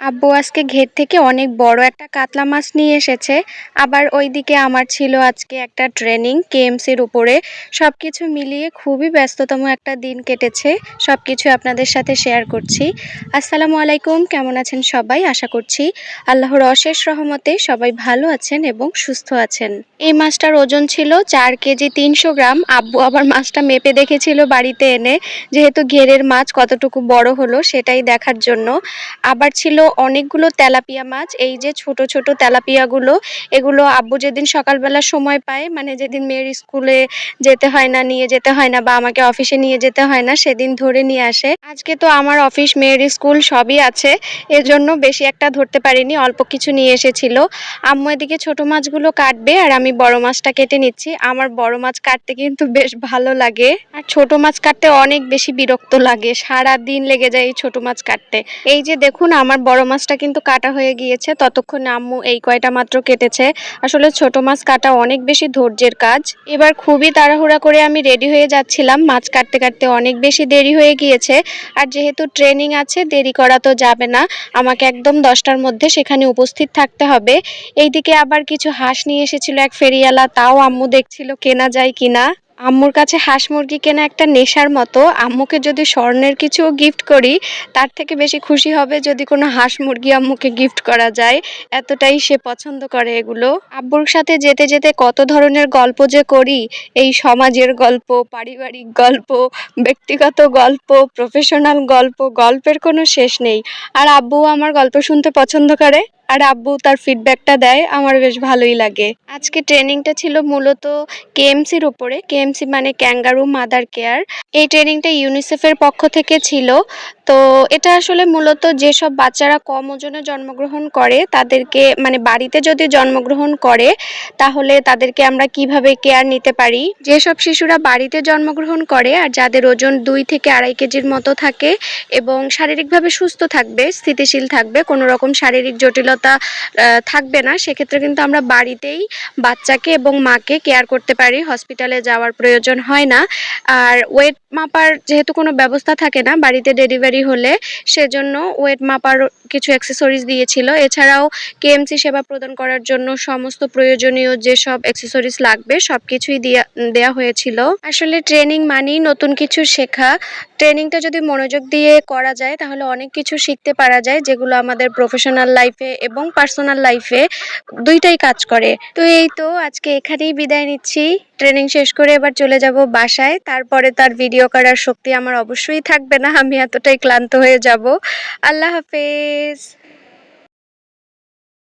আব্বু আজকে ঘের থেকে অনেক বড় একটা কাতলা মাছ নিয়ে এসেছে। আবার ওইদিকে আমার ছিল আজকে একটা ট্রেনিং কেএমসির উপরে। সব কিছু মিলিয়ে খুবই ব্যস্ততম একটা দিন কেটেছে। সব কিছু আপনাদের সাথে শেয়ার করছি। আসসালামু আলাইকুম, কেমন আছেন সবাই? আশা করছি আল্লাহর অশেষ রহমতে সবাই ভালো আছেন এবং সুস্থ আছেন। এই মাছটার ওজন ছিল চার কেজি তিনশো গ্রাম। আব্বু আবার মাছটা মেপে দেখেছিল বাড়িতে এনে। যেহেতু ঘেরের মাছ কতটুকু বড় হলো সেটাই দেখার জন্য। আবার ছিল অনেকগুলো তেলাপিয়া মাছ। এই যে ছোট ছোট তেলাপিয়াগুলো, এগুলো আব্বু যেদিন সকালবেলা সময় পায় মানে যেদিন মেয়ের স্কুলে যেতে হয় না, নিয়ে যেতে হয় না বা আমাকে অফিসে নিয়ে যেতে হয় না, সেদিন ধরে নিয়ে আসে। আজকে তো আমার অফিস, মেয়ের স্কুল সবই আছে। এজন্য বেশি একটা ধরতে পারিনি, অল্প কিছু নিয়ে এসেছিল। আম্মু এদিকে ছোট মাছগুলো কাটবে আর আমি বড় মাছটা কেটে নিচ্ছি। আমার বড় মাছ কাটতে কিন্তু বেশ ভালো লাগে। আর ছোট মাছ কাটতে অনেক বেশি বিরক্ত লাগে সারা দিন লেগে যায় এই ছোট মাছ কাটতে। এই যে দেখুন, আমার বড় মাছটা কিন্তু কাটা হয়ে গিয়েছে। ততক্ষণে আম্মু এই কয়টা মাত্র কেটেছে। আসলে ছোট মাছ কাটা অনেক বেশি ধৈর্যের কাজ। এবার খুবই তাড়াহুড়া করে আমি রেডি হয়ে যাচ্ছিলাম। মাছ কাটতে কাটতে অনেক বেশি দেরি হয়ে গিয়েছে। আর যেহেতু ট্রেনিং আছে, দেরি করা তো যাবে না। আমাকে একদম দশটার মধ্যে সেখানে উপস্থিত থাকতে হবে। এইদিকে আবার কিছু হাঁস নিয়ে এসেছিল এক ফেরিয়ালা তাও আম্মু দেখছিল কেনা যায় কিনা। আম্মুর কাছে হাঁস মুরগি কেনা একটা নেশার মতো। আম্মুকে যদি স্বর্ণের কিছু গিফট করি, তার থেকে বেশি খুশি হবে যদি কোনো হাঁস মুরগি আম্মুকে গিফট করা যায়। এতটাই সে পছন্দ করে এগুলো। আব্বুর সাথে যেতে যেতে কত ধরনের গল্প যে করি, এই সমাজের গল্প, পারিবারিক গল্প, ব্যক্তিগত গল্প প্রফেশনাল গল্প, গল্পের কোনো শেষ নেই। আর আব্বু আমার গল্প শুনতে পছন্দ করে? আর আব্বু তার ফিডব্যাকটা দেয়, আমার বেশ ভালোই লাগে। আজকে ট্রেনিংটা ছিল মূলত কেএমসির উপরে কেএমসি মানে ক্যাঙ্গারু মাদার কেয়ার এই ট্রেনিংটা ইউনিসেফের পক্ষ থেকে ছিল। তো এটা আসলে মূলত যেসব বাচ্চারা কম ওজনে জন্মগ্রহণ করে, তাদেরকে মানে বাড়িতে যদি জন্মগ্রহণ করে, তাহলে তাদেরকে আমরা কীভাবে কেয়ার নিতে পারি? যেসব শিশুরা বাড়িতে জন্মগ্রহণ করে আর যাদের ওজন দুই থেকে আড়াই কেজির মতো থাকে এবং শারীরিকভাবে সুস্থ থাকবে, স্থিতিশীল থাকবে, কোনো রকম শারীরিক জটিলতা থাকবে না, সেক্ষেত্রে কিন্তু আমরা বাড়িতেই বাচ্চাকে এবং মাকে কেয়ার করতে পারি। হসপিটালে যাওয়ার প্রয়োজন হয় না। আর ওয়েট মাপার যেহেতু কোনো ব্যবস্থা থাকে না, বাড়িতে ডেলিভারি হলে সেজন্য ওয়েট মাপার কিছু অ্যাক্সেসরিজ দিয়েছিল। এছাড়াও কেএমসি সেবা প্রদান করার জন্য সমস্ত প্রয়োজনীয় যেসব অ্যাক্সেসরিজ লাগবে সব কিছুই দেয়া হয়েছিল। আসলে ট্রেনিং মানেই নতুন কিছু শেখা। ট্রেনিংটা যদি মনোযোগ দিয়ে করা যায়, তাহলে অনেক কিছু শিখতে পারা যায়, যেগুলো আমাদের প্রফেশনাল লাইফে এবং পার্সোনাল লাইফে দুইটাই কাজ করে। তো এই তো, আজকে এখানেই বিদায় নিচ্ছি। ট্রেনিং শেষ করে এবার চলে যাব বাসায়। তারপরে তার ভিডিও করার শক্তি আমার অবশ্যই থাকবে না। আমি এতটাই ক্লান্ত হয়ে যাব। আল্লাহ হাফেজ।